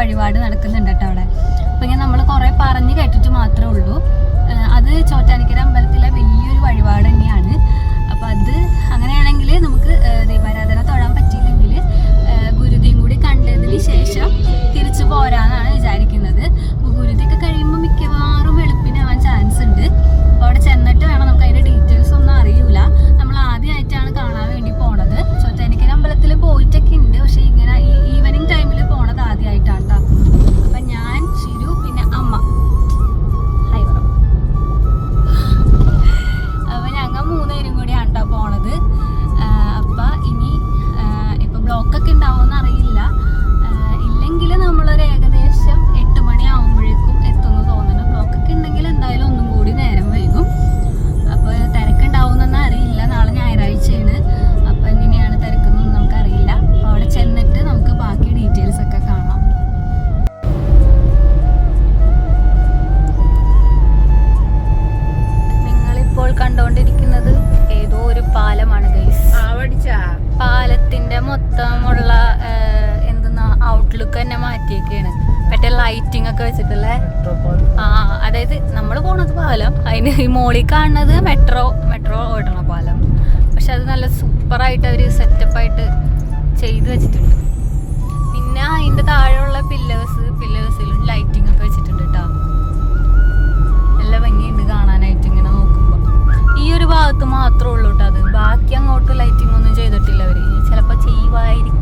വഴിപാട് നടക്കുന്നുണ്ട് കേട്ടോ അവിടെ. അപ്പൊ ഇങ്ങനെ നമ്മൾ കുറേ പറഞ്ഞു കേട്ടിട്ട് മാത്രമേ ഉള്ളൂ. അത് ചോറ്റാനിക്കര അമ്പലത്തിലെ വലിയൊരു വഴിപാട് തന്നെയാണ്. അപ്പൊ അത് അങ്ങനെയാണെങ്കിൽ നമുക്ക് ദീപാരാധന തൊഴാൻ പറ്റിയില്ലെങ്കിൽ ഗുരുതിയും കൂടി കണ്ടതിന് ശേഷം തിരിച്ചു പോരാന്നാണ് വിചാരിക്കുന്നത്. ഗുരുതിയൊക്കെ കഴിയുമ്പോൾ മിക്കവാറും മാറ്റിയൊക്കെയാണ് മറ്റേ ലൈറ്റിംഗ് ഒക്കെ വെച്ചിട്ടല്ലേ ആ അതായത് നമ്മൾ പോണത് പാലം. അതിന് ഈ മോളിൽ കാണുന്നത് മെട്രോ മെട്രോ ഓടണ പാലം. പക്ഷെ അത് നല്ല സൂപ്പറായിട്ട് അവർ സെറ്റപ്പായിട്ട് ചെയ്ത് വെച്ചിട്ടുണ്ട്. പിന്നെ അതിന്റെ താഴെയുള്ള പില്ലേഴ്സ് പില്ലേഴ്സിലും ലൈറ്റിംഗ് ഒക്കെ വെച്ചിട്ടുണ്ട് കേട്ടോ നല്ല ഭംഗിയുണ്ട് കാണാനായിട്ട് ഇങ്ങനെ നോക്കുമ്പോൾ ഈ ഒരു ഭാഗത്ത് മാത്രമേ ഉള്ളൂ കേട്ടോ അത്. ബാക്കി അങ്ങോട്ട് ലൈറ്റിംഗ് ഒന്നും ചെയ്തിട്ടില്ല അവർ ചിലപ്പോൾ ചെയ്യുമായിരിക്കും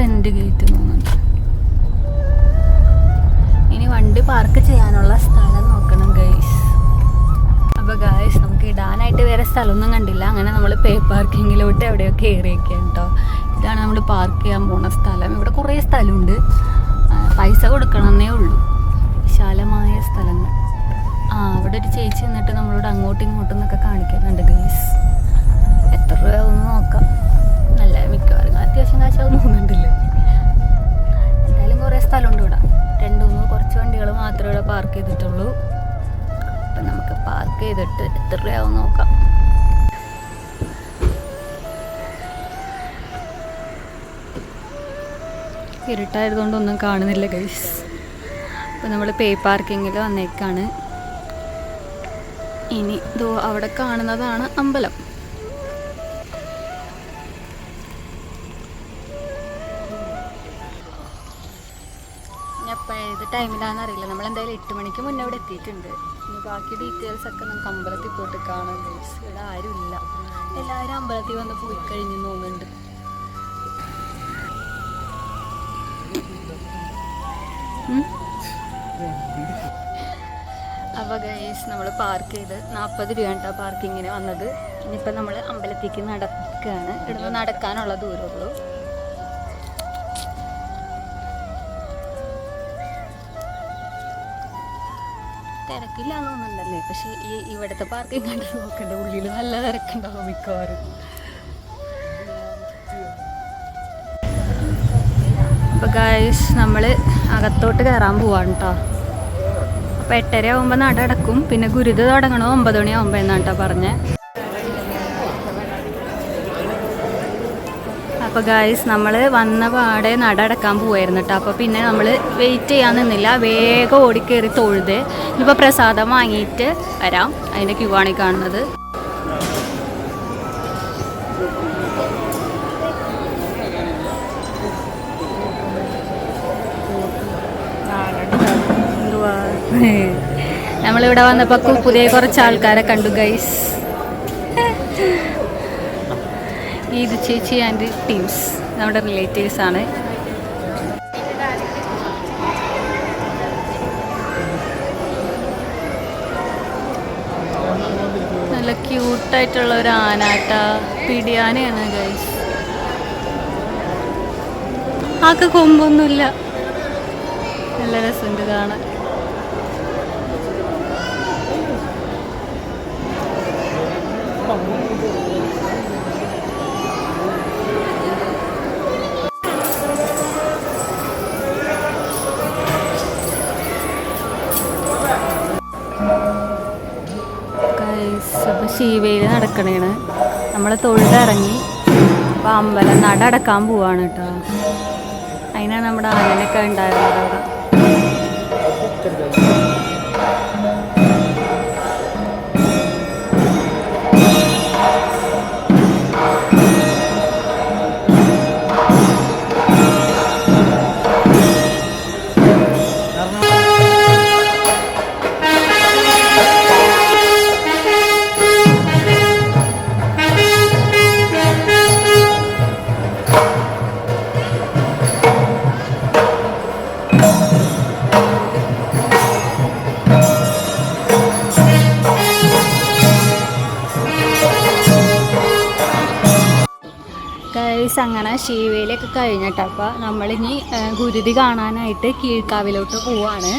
ഫ്രണ്ട് ഗേറ്റ് തോന്നുന്നുണ്ട്. ഇനി വണ്ടി പാർക്ക് ചെയ്യാനുള്ള സ്ഥലം നോക്കണം ഗൈസ് അപ്പോൾ ഗൈസ് നമുക്ക് ഇടാനായിട്ട് വേറെ സ്ഥലമൊന്നും കണ്ടില്ല. അങ്ങനെ നമ്മൾ പേ പാർക്കിങ്ങിലോട്ട് എവിടെയോ കയറിയൊക്കെയാണ് കേട്ടോ ഇതാണ് നമ്മൾ പാർക്ക് ചെയ്യാൻ പോണ സ്ഥലം. ഇവിടെ കുറേ സ്ഥലമുണ്ട്. പൈസ കൊടുക്കണമെന്നേ ഉള്ളൂ. വിശാലമായ സ്ഥലങ്ങൾ. ആ അവിടെ ഒരു ചേച്ചി നിന്നിട്ട് നമ്മളോട് അങ്ങോട്ടും ഇങ്ങോട്ടും എന്നൊക്കെ കാണിക്കുന്നുണ്ട് ഗൈസ് എത്ര രൂപ ഒന്ന് നോക്കാം. നല്ല മിക്കവാറും. അത്യാവശ്യം കാശാവും തോന്നുന്നുണ്ടല്ലേ? എന്തായാലും കുറേ സ്ഥലമുണ്ട് ഇവിടെ. രണ്ട് മൂന്ന് കുറച്ച് വണ്ടികൾ മാത്രമേ ഇവിടെ പാർക്ക് ചെയ്തിട്ടുള്ളൂ. അപ്പം നമുക്ക് പാർക്ക് ചെയ്തിട്ട് എത്ര രൂപയാവും നോക്കാം. ഇരുട്ടായതുകൊണ്ട് ഒന്നും കാണുന്നില്ല ഗൈസ് അപ്പം നമ്മൾ പേ പാർക്കിങ്ങിൽ വന്നേക്കാണ്. ഇനി ദോ അവിടെ കാണുന്നതാണ് അമ്പലം. ടൈമിലാണെന്ന് അറിയില്ല നമ്മൾ എന്തായാലും എട്ട് മണിക്ക് മുന്നേ ഇവിടെ എത്തിയിട്ടുണ്ട്. ഇനി ബാക്കി ഡീറ്റെയിൽസ് ഒക്കെ നമുക്ക് അമ്പലത്തിൽ പോയിട്ട് കാണാം. ഗൈസ് ഇവിടെ ആരുമില്ല എല്ലാവരും അമ്പലത്തിൽ വന്ന് പോയി കഴിഞ്ഞു തോന്നുന്നുണ്ട്. അപ്പൊ ഗൈസ് നമ്മൾ പാർക്ക് ചെയ്ത് നാൽപ്പത് രൂപ കേട്ടോ പാർക്കിങ്ങിന് വന്നത്. ഇനിയിപ്പോൾ നമ്മൾ അമ്പലത്തേക്ക് നടക്കുകയാണ് ഇവിടുന്ന് നടക്കാനുള്ള ദൂരമുള്ളൂ. പക്ഷേ ഈ ഇവിടുത്തെ പാർക്കിംഗ് കണ്ട് നോക്കണ്ട. ഉള്ളിൽ നല്ല തിരക്കുണ്ടാവും മിക്കവാറും. അപ്പോൾ നമ്മൾ അകത്തോട്ട് കയറാൻ പോവാണ് കേട്ടോ അപ്പോൾ എട്ടര ആകുമ്പോൾ നട അടക്കും. പിന്നെ ഗുരുത തുടങ്ങണോ. ഒമ്പത് മണിയാകുമ്പോൾ എന്നാണ് കേട്ടോ പറഞ്ഞത് അപ്പോൾ ഗായ്സ് നമ്മൾ വന്ന പാടെ നട അടക്കാൻ പോവായിരുന്നു കേട്ടോ അപ്പോൾ പിന്നെ നമ്മൾ വെയിറ്റ് ചെയ്യാൻ നിന്നില്ല. വേഗം ഓടിക്കേറി തൊഴുത്. ഇനിയിപ്പോൾ പ്രസാദം വാങ്ങിയിട്ട് വരാം. അതിന്റെ ക്യൂ ആണ് കാണുന്നത്. നമ്മളിവിടെ വന്നപ്പോൾ പുതിയ കുറച്ച് ആൾക്കാരെ കണ്ടു ഗൈസ് ഈദ് ചേച്ചി ആൻഡ് ടീംസ് നമ്മുടെ റിലേറ്റീവ്സ് ആണ്. നല്ല ക്യൂട്ടായിട്ടുള്ള ഒരു ആനാട്ട പിടിയാനയാണ് ഗൈസ് ആക്ക് കൊമ്പൊന്നുമില്ല. നല്ല രസമുണ്ട് കാണാൻ. അപ്പോൾ ശിവയിൽ നടക്കണേണ്. നമ്മൾ തൊഴുതിറങ്ങി അപ്പോൾ അമ്പലം നട അടക്കാൻ പോവാണ് കേട്ടോ അതിനാണ് നമ്മുടെ ആനനൊക്കെ ഉണ്ടായിരുന്നത് അവിടെ. ശീവേലിയൊക്കെ കഴിഞ്ഞിട്ട് അപ്പോൾ നമ്മളിനി ഗുരുതി കാണാനായിട്ട് കീഴ്ക്കാവിലോട്ട് പോവാണ്.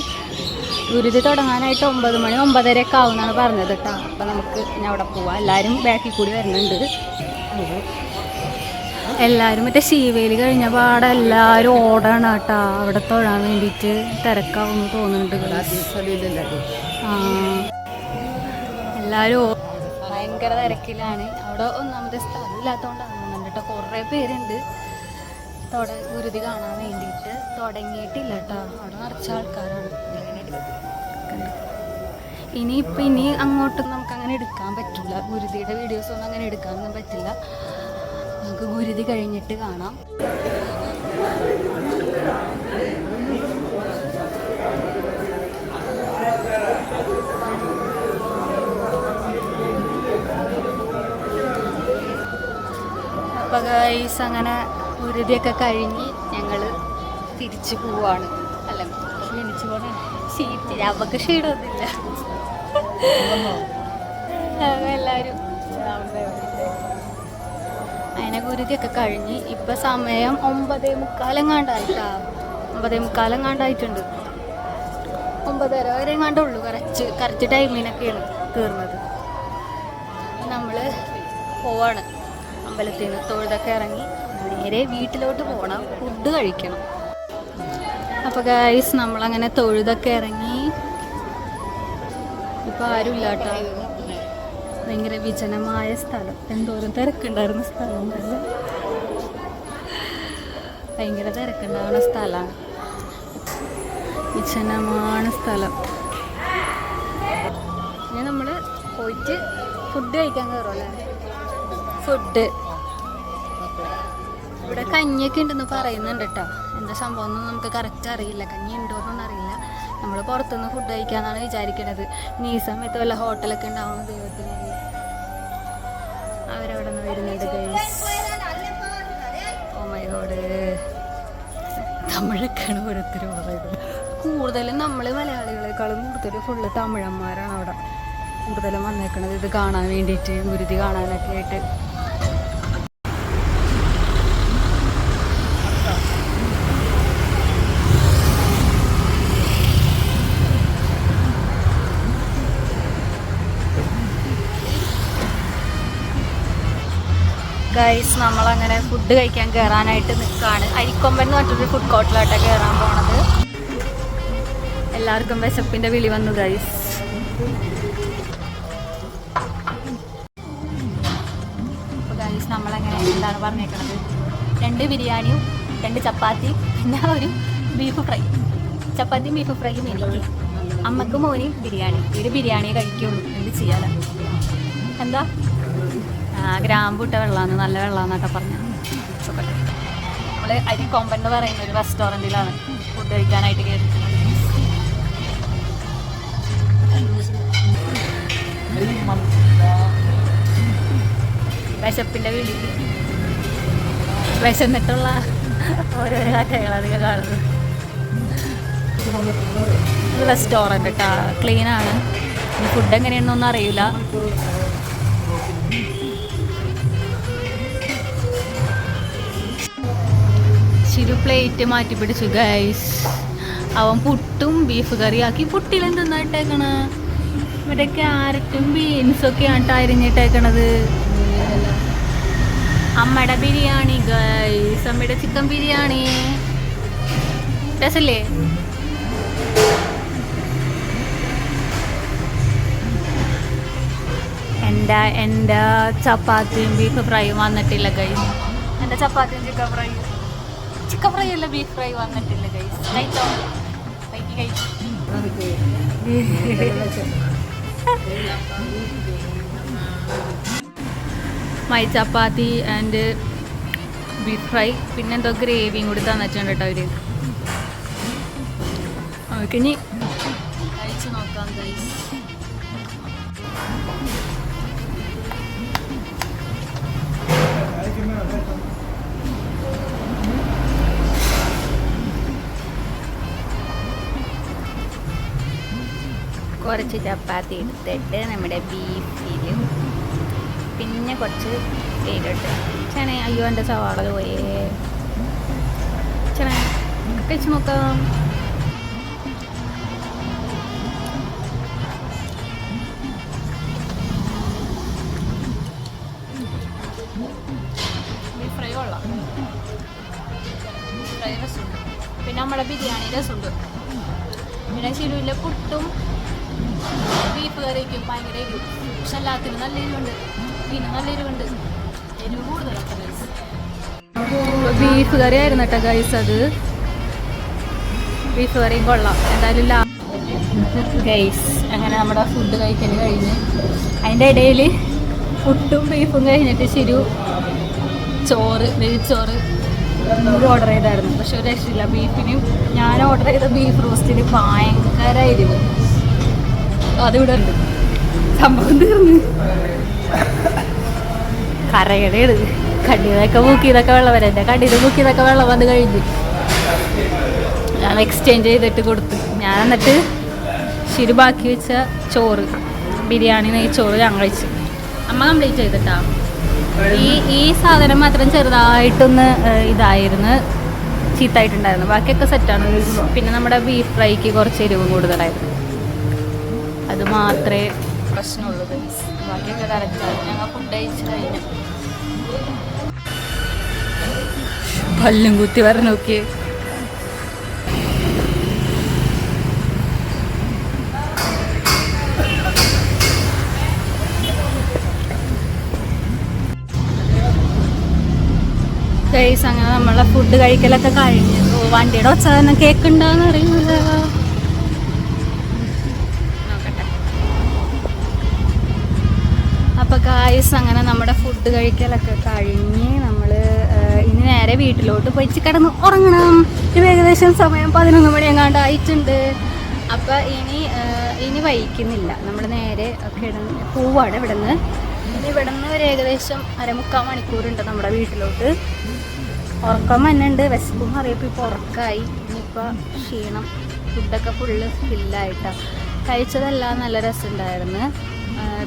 ഗുരുതി തുടങ്ങാനായിട്ട് ഒമ്പത് മണി ഒമ്പതരയൊക്കെ ആവുമെന്നാണ് പറഞ്ഞത് കേട്ടോ അപ്പോൾ നമുക്ക് ഇനി അവിടെ പോവാം. എല്ലാവരും ബാക്കിൽ കൂടി വരുന്നുണ്ട്. എല്ലാവരും മറ്റേ ശീവേലി കഴിഞ്ഞ പാടെ എല്ലാവരും ഓടാണ് കേട്ടോ അവിടെ തൊഴാൻ വേണ്ടിയിട്ട് തിരക്കാവുമെന്ന് തോന്നുന്നുണ്ട് ആ. എല്ലാവരും ഭയങ്കര തിരക്കിലാണ്. അവിടെ ഒന്നാമത്തെ സ്ഥലമില്ലാത്തതുകൊണ്ടാണ് ഇല്ലാത്തതുകൊണ്ടാണ് കേട്ടോ കുറേ പേരുണ്ട്. തുട ഗുരുതി കാണാൻ വേണ്ടിയിട്ട് തുടങ്ങിയിട്ടില്ല കേട്ടോ അവിടെ നിറച്ച ആൾക്കാരാണ്? ഇനിയിപ്പോൾ ഇനി അങ്ങോട്ട് നമുക്ക് അങ്ങനെ എടുക്കാൻ പറ്റില്ല. ഗുരുതിയുടെ വീഡിയോസ് ഒന്നും അങ്ങനെ എടുക്കാനൊന്നും പറ്റില്ല. നമുക്ക് ഗുരുതി കഴിഞ്ഞിട്ട് കാണാം. അപ്പോൾ ഗൈസ് അങ്ങനെ ഗുരുതിയൊക്കെ കഴിഞ്ഞ് ഞങ്ങൾ തിരിച്ചു പോവാണ്. അല്ല ക്ഷീണിച്ചു പോകണം ക്ഷീണിച്ച് അവക്ക് ക്ഷീണമൊന്നുമില്ല എല്ലാവരും അതിനെ ഗുരുതിയൊക്കെ കഴിഞ്ഞ് ഇപ്പം സമയം ഒമ്പതേ മുക്കാലം കാണ്ടായിട്ടാ ഒമ്പതേ മുക്കാലം കാണ്ടായിട്ടുണ്ട് ഒമ്പതര വരെ കണ്ടുള്ളൂ കറച്ച് കറച്ച് ടൈമിനൊക്കെയാണ് തീർന്നത്. നമ്മൾ പോവാണ്. അമ്പലത്തിൽ നിന്ന് തൊഴുതൊക്കെ ഇറങ്ങി നേരെ വീട്ടിലോട്ട് പോകണം ഫുഡ് കഴിക്കണം. അപ്പോൾ ഗൈസ് നമ്മളങ്ങനെ തൊഴുതൊക്കെ ഇറങ്ങി. ഇപ്പൊ ആരും ഇല്ലാട്ടോ ഭയങ്കര വിജനമായ സ്ഥലം. എന്തോരം തിരക്കുണ്ടായിരുന്ന സ്ഥലം ഭയങ്കര തിരക്കുണ്ടാവുന്ന സ്ഥലമാണ്. വിജനമാണ് സ്ഥലം. ഇനി നമ്മൾ പോയിട്ട് ഫുഡ് കഴിക്കാൻ കയറുമല്ലേ ഫുഡ് ഇവിടെ കഞ്ഞിയൊക്കെ ഉണ്ടെന്ന് പറയുന്നുണ്ട് കേട്ടോ. എന്താ സംഭവം ഒന്നും നമുക്ക് കറക്റ്റ് അറിയില്ല. കഞ്ഞി ഉണ്ടോ എന്നൊന്നും അറിയില്ല. നമ്മൾ പുറത്തുനിന്ന് ഫുഡ് കഴിക്കാന്നാണ് വിചാരിക്കണത്. നീ സമയത്ത് വല്ല ഹോട്ടലൊക്കെ ഉണ്ടാവുന്ന ദൈവത്തിന്. അവരവിടെ നിന്ന് വരുന്നുണ്ട് ഓ മൈ ഗോഡ് തമിഴൊക്കെയാണ് ഓരോരുത്തർ പറയുന്നത്. കൂടുതലും നമ്മൾ മലയാളികളെക്കാളും കൂടുതൽ ഫുള്ള് തമിഴന്മാരാണ് അവിടെ. കൂടുതലും വന്നേക്കണത് ഇത് കാണാൻ വേണ്ടിയിട്ട് ഗുരുതി കാണാനൊക്കെ ആയിട്ട്. ഗൈസ് നമ്മളങ്ങനെ ഫുഡ് കഴിക്കാൻ കയറാനായിട്ട് നിൽക്കുകയാണ് അരിക്കൊമ്പൻ എന്ന് ഫുഡ് കോർട്ടിലോട്ടാണ് കയറാൻ പോണത്. എല്ലാവർക്കും വിശപ്പിന്റെ വിളി വന്നു ഗൈസ് അപ്പോൾ ഗൈസ് നമ്മളങ്ങനെ എന്താണ് പറഞ്ഞേക്കണത്? രണ്ട് ബിരിയാണിയും രണ്ട് ചപ്പാത്തി പിന്നെ ഒരു ബീഫ് ഫ്രൈ ചപ്പാത്തി ബീഫ് ഫ്രൈയും എനിക്ക്. അമ്മയ്ക്ക് മോനും ബിരിയാണി. ഒരു ബിരിയാണിയെ കഴിക്കുള്ളൂ. എന്ത് ചെയ്യാനാണ് എന്താ? ഗ്രാമ്പൂട്ട വെള്ളമാണ് നല്ല വെള്ളമാണെന്നൊക്കെ പറഞ്ഞു. നമ്മൾ കോമ്പൻ എന്ന് പറയുന്ന ഒരു റെസ്റ്റോറന്റിലാണ് ഫുഡ് കഴിക്കാനായിട്ട് കയറി വിശപ്പിന്റെ വീട് വിശന്നിട്ടുള്ള ഓരോരോ കാറ്റകളാണ് കാണുന്നത്. റെസ്റ്റോറന്റ് കേട്ടോ ക്ലീനാണ് ഫുഡ് എങ്ങനെയാണെന്നൊന്നും അറിയില്ല. ഒരു പ്ലേറ്റ് മാറ്റി പിടിച്ചു ഗൈസ് അവൻ പുട്ടും ബീഫ് കറിയാക്കി പുട്ടിലെന്തെന്നാ ഇട്ടേക്കണ ഇവിടെ ക്യാരറ്റും ബീൻസും ഒക്കെയാണ് അരിഞ്ഞിട്ടേക്കണത്. അമ്മയുടെ ബിരിയാണി ഗൈസ് അമ്മയുടെ ചിക്കൻ ബിരിയാണി. രസല്ലേ? എന്റെ എന്റെ ചപ്പാത്തിയും ബീഫ് ഫ്രൈയും വന്നിട്ടില്ല ഗൈസ് എന്റെ ചപ്പാത്തിയും ചിക്കൻ ഫ്രൈയും ചിക്കൻ ഫ്രൈ അല്ല ബീഫ് ഫ്രൈ വന്നിട്ടില്ല ഗൈസ് കഴിച്ചോ കഴിച്ച് my chapati and beef fry പിന്നെ എന്തോ ഗ്രേവിയും കൂടി തന്നിട്ടുണ്ട് കേട്ടോ അവർ. ഓക്കെ ഇനി കഴിച്ചു നോക്കാം ഗൈസ് കുറച്ച് ചപ്പാത്തി എടുത്തിട്ട് നമ്മുടെ ബീഫിലും പിന്നെ കുറച്ച് തേയിലിട്ട് ചന അയ്യോ എന്റെ സവാള പോയേ. ചന കഴിച്ച് നോക്കാം. പിന്നെ നമ്മുടെ ബിരിയാണി രസമുണ്ട്. പിന്നെ ചിരുവിലെ പുട്ടും കറിക്കും ഭയങ്കര എരിവ് പക്ഷെ എല്ലാത്തിനും നല്ല എരിവുണ്ട്. പിന്നെ നല്ല എരിവുണ്ട്. എരിവ് കൂടുതലാണ് ബീഫ് കറി ആയിരുന്നു കേട്ടോ ഗൈസ് അത്. ബീഫ് കറിയും കൊള്ളാം. എന്തായാലും ഗൈസ് അങ്ങനെ നമ്മുടെ ഫുഡ് കഴിക്കൽ കഴിഞ്ഞ് അതിന്റെ ഇടയിൽ ഫുഡും ബീഫും കഴിഞ്ഞിട്ട് ശരി ചോറ് വെളിച്ചോറ് ഓർഡർ ചെയ്തായിരുന്നു. പക്ഷെ ഒരു രക്ഷയില്ല. ബീഫിനും ഞാൻ ഓർഡർ ചെയ്ത ബീഫ് റോസ്റ്റിന് ഭയങ്കര എരിവ്. അതിവിടെ ഉണ്ട്. സംഭവം തീർന്നു. കരകടയാണ്. കണ്ണീരൊക്കെ മൂക്കിയതൊക്കെ വെള്ളം വരാം എന്റെ കണ്ണീര് മൂക്കിയതൊക്കെ വെള്ളം വന്ന് കഴിഞ്ഞു. ഞാൻ എക്സ്ചേഞ്ച് ചെയ്തിട്ട് കൊടുത്തു. ഞാൻ എന്നിട്ട് ശരി ബാക്കി വെച്ച ചോറ് ബിരിയാണി നെയ്ച്ചോറ് ഞാൻ കഴിച്ചു. അമ്മ കംപ്ലീറ്റ് ചെയ്തിട്ടാ. ഈ ഈ സാധനം മാത്രം ചെറുതായിട്ടൊന്ന് ഇതായിരുന്നു. ചീത്തായിട്ടുണ്ടായിരുന്നു. ബാക്കിയൊക്കെ സെറ്റാണ് പിന്നെ നമ്മുടെ ബീഫ് ഫ്രൈക്ക് കുറച്ച് എരിവ് കൂടുതലായിരുന്നു. അത് മാത്രമേ പ്രശ്നമുള്ളൂ. ബാക്കിയൊക്കെ കറക്റ്റാണ് ഞങ്ങൾ ഫുഡ് കഴിച്ച് കഴിഞ്ഞു. പല്ലും കുത്തി വര നോക്കി അങ്ങനെ നമ്മളെ ഫുഡ് കഴിക്കലൊക്കെ കഴിഞ്ഞു. വണ്ടിയുടെ ഒച്ച തന്നെ കേക്കുണ്ടോന്ന് അറിയുന്നില്ല ഗായ്സ് അങ്ങനെ നമ്മുടെ ഫുഡ് കഴിക്കലൊക്കെ കഴിഞ്ഞ് നമ്മൾ ഇനി നേരെ വീട്ടിലോട്ട് പൊയിച്ച് കിടന്ന് ഉറങ്ങണം. ഇപ്പം ഏകദേശം സമയം പതിനൊന്ന് മണി എങ്ങാണ്ട് ആയിട്ടുണ്ട്. അപ്പം ഇനി ഇനി വൈകുന്നില്ല നമ്മൾ നേരെ കിടന്ന് പോവാണ് ഇവിടെ നിന്ന് ഇനി നിന്ന് ഒരു ഏകദേശം അരമുക്കാൽ മണിക്കൂറുണ്ട് നമ്മുടെ വീട്ടിലോട്ട്. ഉറക്കം തന്നെ ഉണ്ട് വിശപ്പും അറിയപ്പോൾ ഇപ്പോൾ ഉറക്കമായി ഇനിയിപ്പോൾ ക്ഷീണം. ഫുഡൊക്കെ ഫുള്ള് ഫില്ലായിട്ടാണ് കഴിച്ചതെല്ലാം നല്ല രസമുണ്ടായിരുന്നു.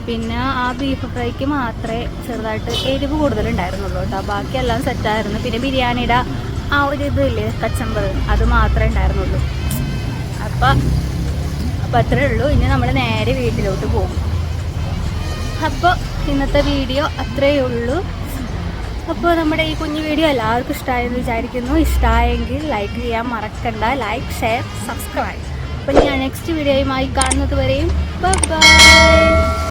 പിന്നെ ആ ബീഫ് ഫ്രൈക്ക് മാത്രമേ ചെറുതായിട്ട് എരിവ് കൂടുതലുണ്ടായിരുന്നുള്ളൂ കേട്ടോ. ബാക്കിയെല്ലാം സെറ്റായിരുന്നു. പിന്നെ ബിരിയാണിയുടെ ആ ഒരു ഇതില്ലേ കച്ചമ്പർ അത് മാത്രമേ ഉണ്ടായിരുന്നുള്ളൂ. അപ്പം അപ്പം അത്രേ ഉള്ളൂ. ഇനി നമ്മൾ നേരെ വീട്ടിലോട്ട് പോകും. അപ്പോൾ ഇന്നത്തെ വീഡിയോ അത്രയേ ഉള്ളൂ. അപ്പോൾ നമ്മുടെ ഈ കുഞ്ഞു വീഡിയോ എല്ലാവർക്കും ഇഷ്ടമായെന്ന് വിചാരിക്കുന്നു. ഇഷ്ടമായെങ്കിൽ ലൈക്ക് ചെയ്യാൻ മറക്കണ്ട. ലൈക്ക് ഷെയർ സബ്സ്ക്രൈബ് അപ്പോൾ ഞാൻ നെക്സ്റ്റ് വീഡിയോയുമായി കാണുന്നത് വരെയും ബൈ